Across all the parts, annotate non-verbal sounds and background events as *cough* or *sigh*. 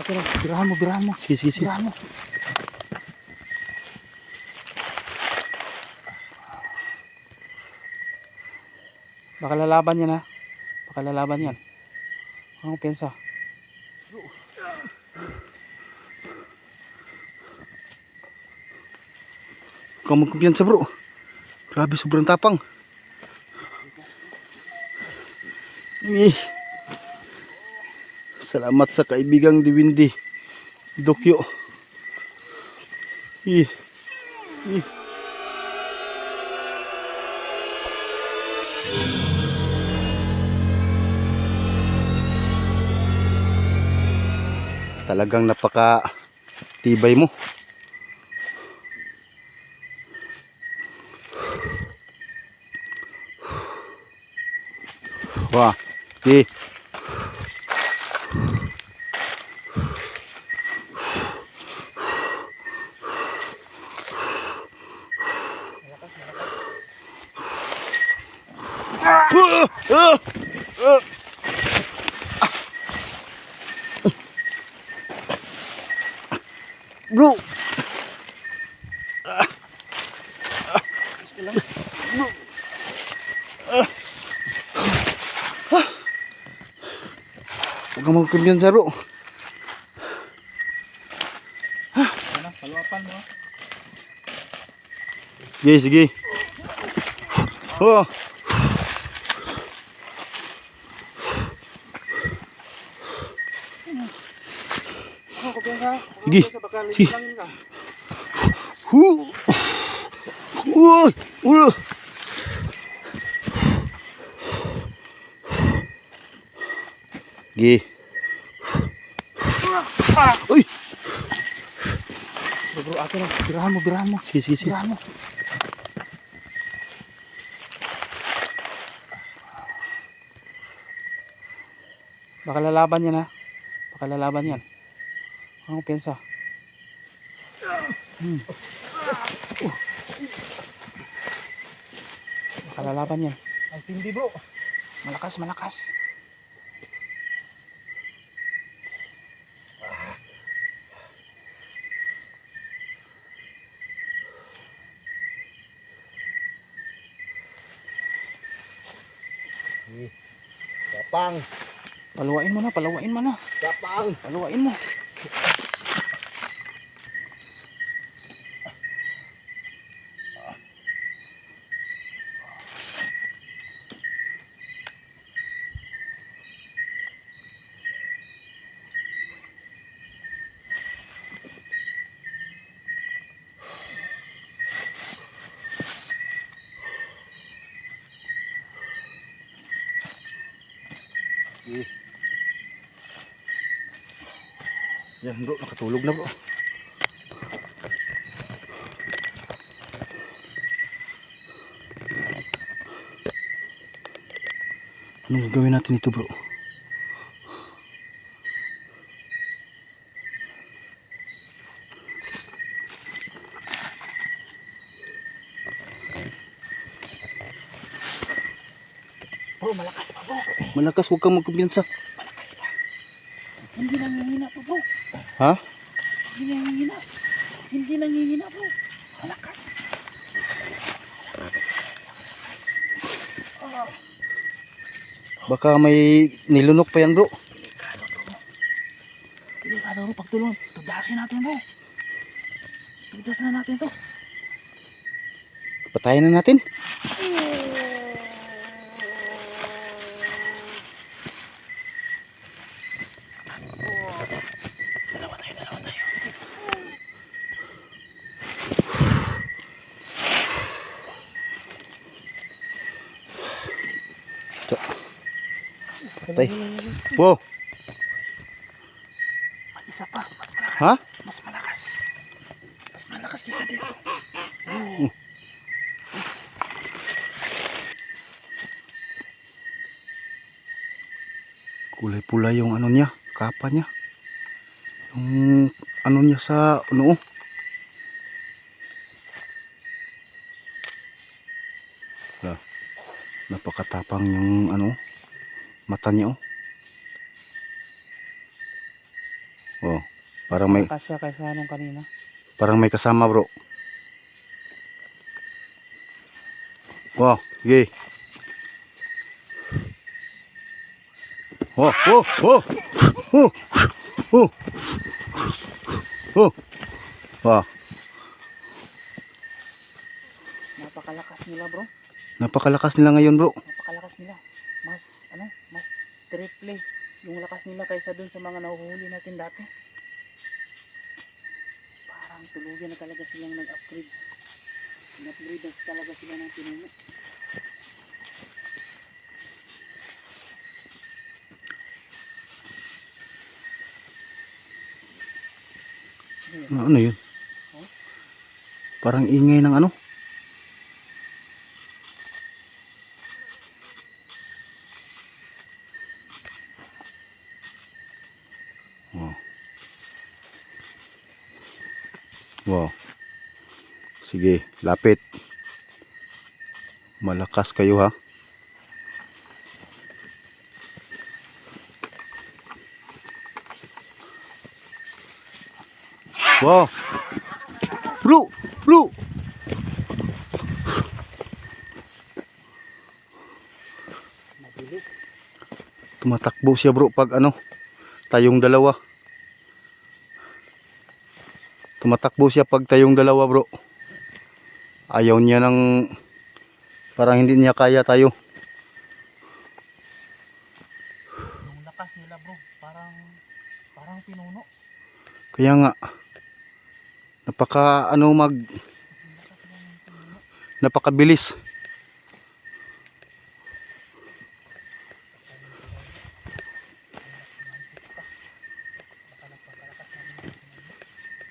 akin na. Birahan mo, birahan mo. Sige, sige, sige. Birahan mo. Baka lalaban yan ha. Baka lalaban yan. Ang pensa. Huwag magkumpiyansa bro. Grabe, sobrang tapang. Eh. Salamat sa kaibigang Diwindi. Dokyo. Eh. Eh. Talagang napaka tibay mo. Di. Ah! Bro. Huwag kang magkumpiyansa bro. Ano? Paluapan mo. Sige, sige. Oh. Sige. Sige. langin ka. Hu. Uy, uy. Uy. Bro, akin na. Birahan mo, birahan mo. Sige, sige, sige. Birahan mo. Baka lalaban yan ha. Baka lalaban yan. Ang pensa. Hmm. Oh. Baka lalaban yan. Ang tindi bro. Malakas, malakas. Kapang. Paluwain mo na, paluwain mo na. Kapang. Paluwain mo. Yan bro, nakatulog na bro. Anong gagawin natin ito? Bro, Malakas, huwag kang magkumpiyansa. Malakas pa. Hindi nangihina po bro. Ha? Hindi nangihina. Hindi nangihina bro. Malakas. Baka may nilunok pa yan bro. Delikado to. Delikado bro. Pagtulong. Tudasin natin bro. Tudas na natin to. Patayin na natin. Dalawa Patay. Wow. May isa pa. Mas malakas. Ha? Mas malakas. Mas malakas kisa dito. Kulay pula yung ano niya, kapa niya. Yung ano niya sa noo. Ah, napakatapang yung ano mata niya oh. Oh, parang may Kasya kaysa anong kanina. parang may kasama, bro. Wow, sige. Oh, oh, oh. Oh. Oh. Oh. Wow, Napakalakas nila bro. napakalakas nila ngayon, bro. Napakalakas nila. Mas, ano, mas triple yung lakas nila kaysa dun sa mga nahuhuli natin dati. Parang tuluyan na talaga silang nag-upgrade. Nag-upgrade na talaga sila ng pinuno. Ano, ano yun? Parang ingay ng ano? Wow. Wow. Sige, lapit. Malakas kayo ha. Wow. Bro. Mabilis. Tumatakbo siya bro pag ano, tayong dalawa. Tumatakbo siya pag tayong dalawa bro. Ayaw niya ng, parang hindi niya kaya tayo. Yung lakas nila bro, parang, parang pinuno. Kaya nga, napaka ano mag, napakabilis.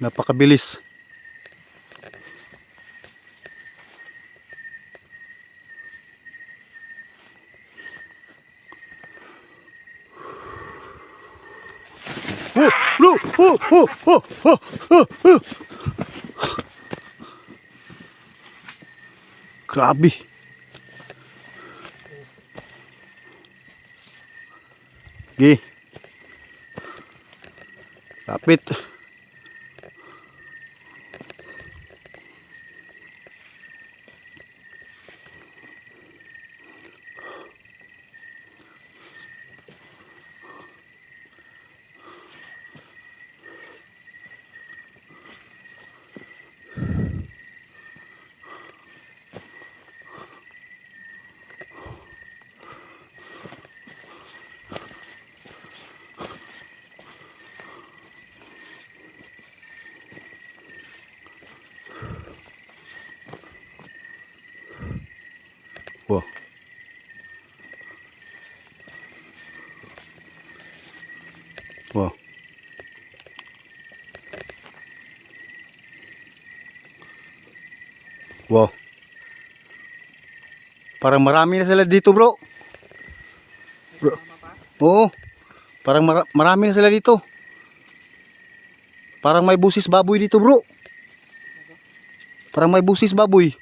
Napakabilis. Oh, bro, oh, oh, oh, oh. Grabe. Gi. Kapit. Wow. Wow. Wow. Parang marami na sila dito, bro. Bro. Oo. Parang mara- marami na sila dito. Parang may busis baboy dito, bro. Parang may busis baboy.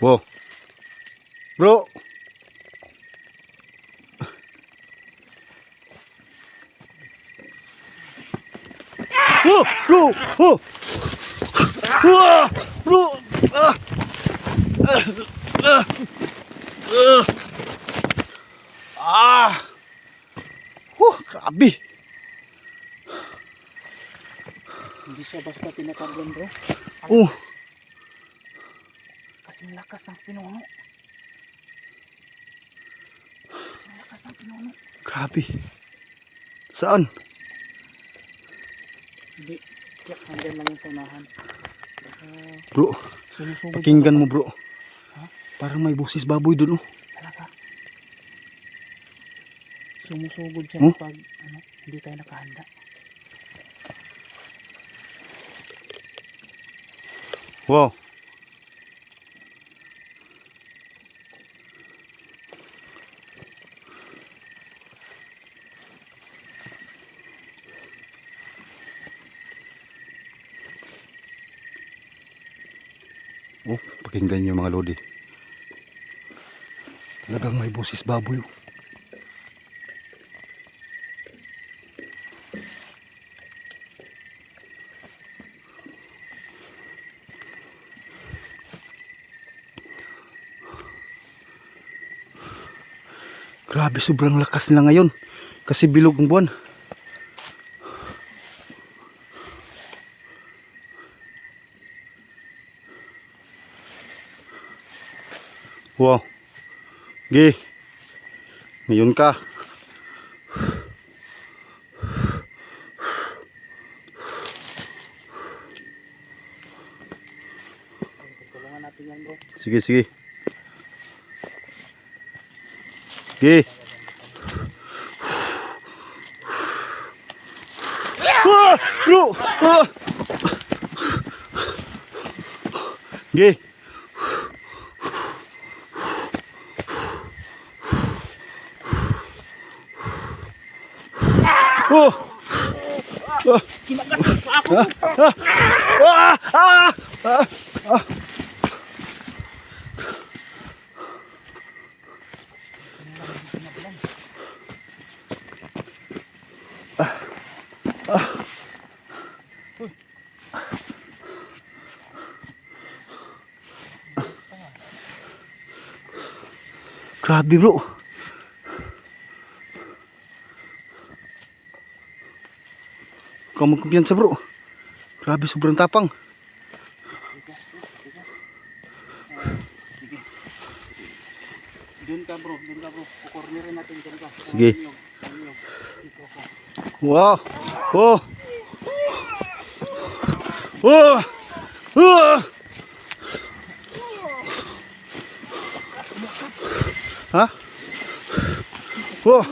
Wow. Bro. Oh, bro. Oh. Ah, bro. Ah. Ah. Ah. Ah. Ah. Oh, grabe. Hindi siya basta tinatablan bro. Oh, Kasing lakas ng pinuno. Kasing lakas ng pinuno. grabe. Saan? Hindi. Kaya hanggang lang yung punahan. Uh, Bro, pakinggan mo, bro. Ha? Parang may busis baboy dun, oh. Talaga. Sumusugod siya Hmm? pag ano, hindi tayo nakahanda. Wow. Oh, pakinggan niyo mga lodi. Talagang may busis baboy. oh. Grabe, sobrang lakas nila ngayon. Kasi bilog ang buwan. Wow. Gi. Ngayon ka. Sige, sige. Gi. Ah! Bro! Ah! Gi. Oh! Pa ako. Ah! Ah! Ah! Grabe bro. Kamu kumpiyansa bro. Grabe sobrang tapang. Tigas bro, tigas. Ah, sige. Doon ka bro, doon ka bro. Kukornerin natin doon ka. Sige. Ang niyog, ang niyog. Dito ako. Wow. Oh. Oh. Oh. Ha? Oh.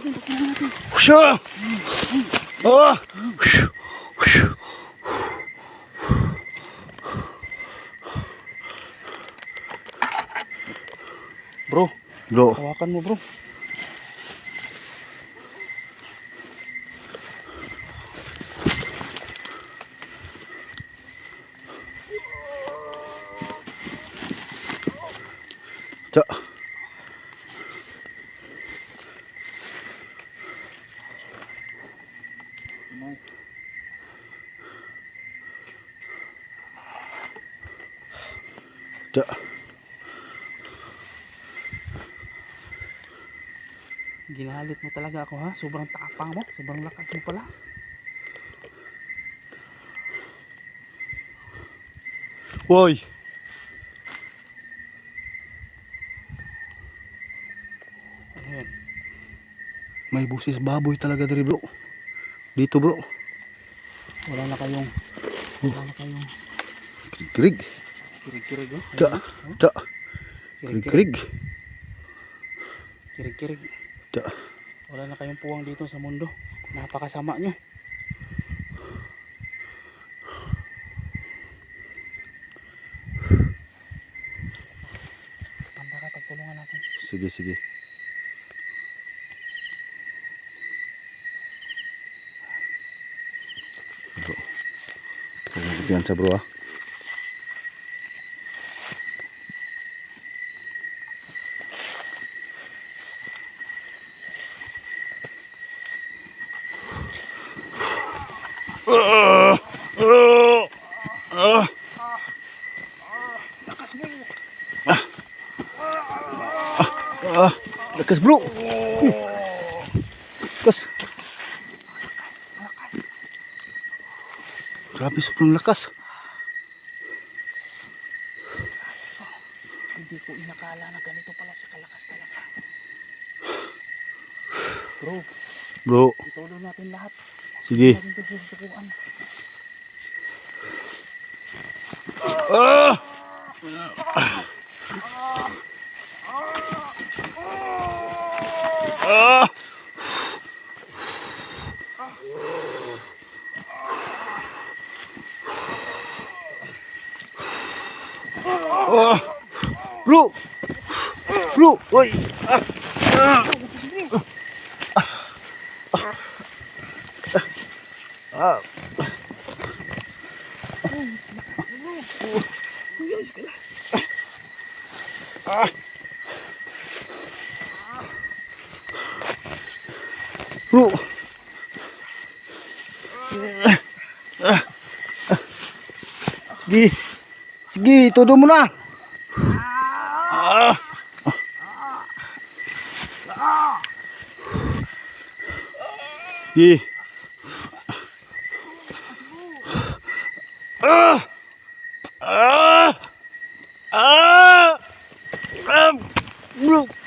Shoo. Oh. Bro, hawakan mo bro. Ginalit mo talaga ako ha. Sobrang tapang mo. Sobrang lakas mo pala. Woy. Ayan. May busis baboy talaga diri bro. Dito bro. Wala na kayong wala na kayong kirig-kirig oh. Oh. Ta. Kirig-kirig. Krig. Kirig-kirig. Wala na kayong puwang dito sa mundo. Napakasama nyo. Tanda ka, pagtulungan natin. Sige, sige. Bro. Yan sa bro ah. Lakas bro. Lakas. Grabe sobrang lakas. Hindi ko inakala na ganito pala sa kalakas talaga. Bro, Bro, itulong natin lahat. sige. Susukuan. Ah! Ah! Ah! Bro! Bro! Oi! Ah! Ah! Ah! Bro. Sige. Sige, todo mo. Ah. Ah! Ah! Ah! Ah! Bro.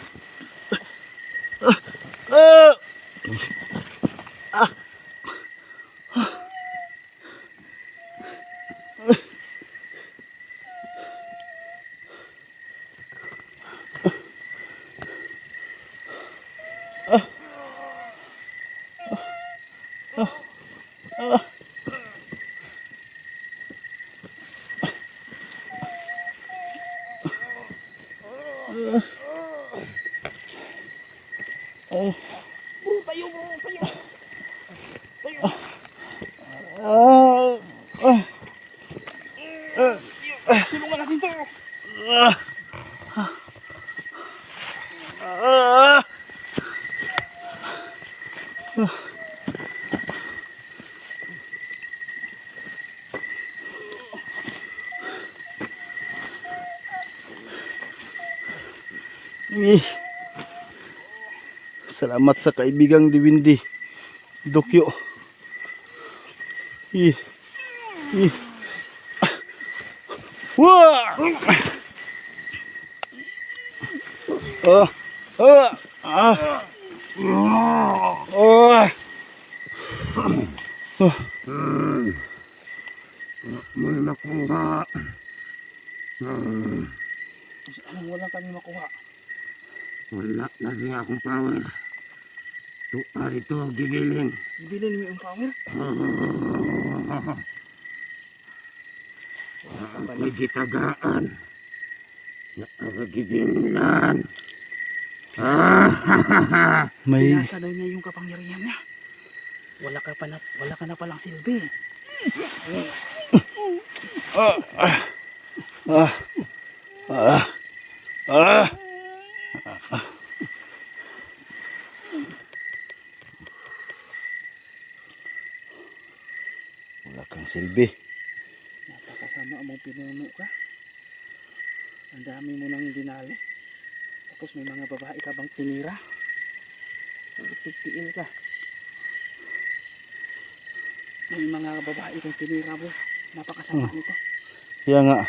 Ah! Ah! Tulungan natin to. Ah! Ah! Eh. Salamat sa kaibigang Diwindi. Dokyo. Eh. Eh. Wah! Oh, oh, ah, oh, May nakuha. Anong wala kami makuha? Wala na rin akong power. Tuwa rito, gigiling. Bilhin mo yung power. May gitagaan. Nakakagigilan. Ah, *laughs* may, Pinasa daw niya yung kapangyarihan niya. Wala ka pa na, wala ka na palang silbi. ah, ah, ah, wala kang silbi. Napakasama mong pinuno ka. Ang dami mo nang dinali. Tapos may mga babae ka bang tinira. Tigtiil ka. May mga babae kang tinira mo. Napakasama Hmm. nito. Kaya nga,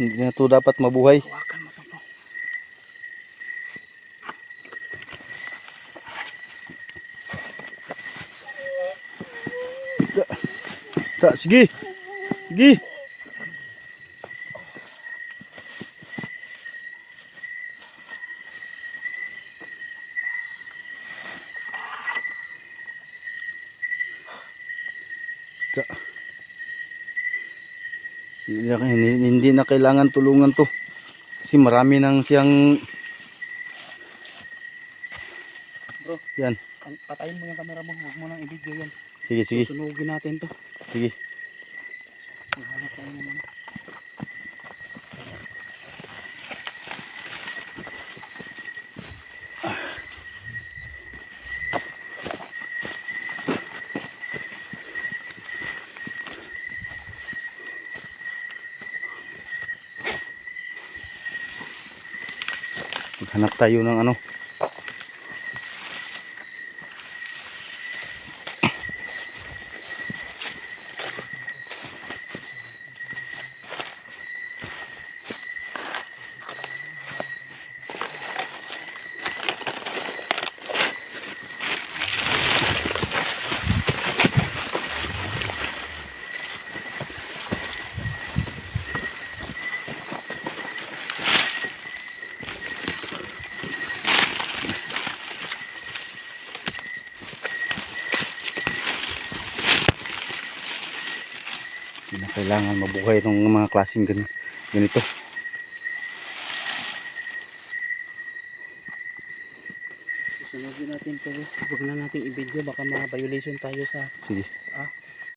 hindi na to dapat mabuhay. Hawakan mo to po. Ta, sige, sige. Ta. Hindi na, hindi, hindi na kailangan tulungan to. Kasi marami nang siyang Bro. Yan. Patayin mo yung camera mo. Huwag mo nang i-video yan. Sige, sige, Sunugin natin to. sige. Maghanap tayo ng tayo ng ano. Hindi na kailangan mabuhay ng mga klaseng gan ganito. Sunugin natin to. Huwag na natin i-video. Baka mga violation tayo sa Sige.